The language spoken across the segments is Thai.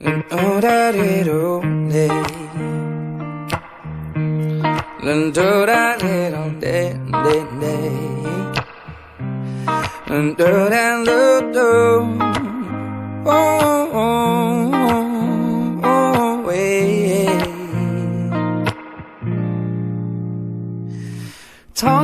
And all that it only And all Lendora little day day day Lendora little oh, oh, oh.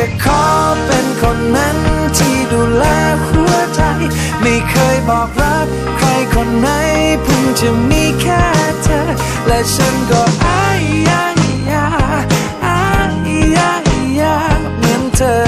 จะขอเป็นคนนั้นที่ดูแลหัวใจ ไม่เคยบอกรักใครคนไหนเพิ่งจะมีแค่เธอ และฉันก็อายยายาอายยายาเหมือนเธอ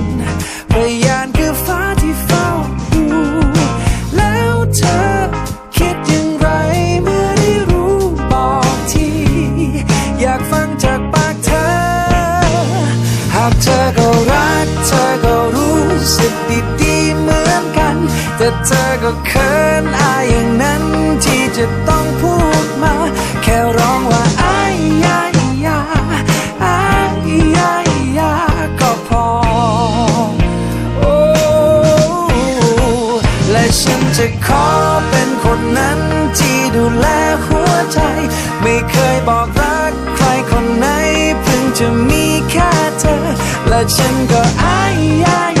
เธอก็เขินอายอย่างนั้นที่จะต้องพูดมา แค่ร้องว่าอายยายาอายยายาก็พอ โอ้และฉันจะขอเป็นคนนั้นที่ดูแลหัวใจ ไม่เคยบอกรักใครคนไหนเพิ่งจะมีแค่เธอ และฉันก็อายยาย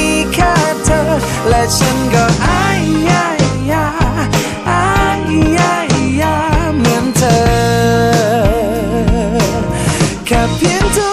ี และฉันก็อายยายาอายยายาเหมือนเธอแค่เพียงเท่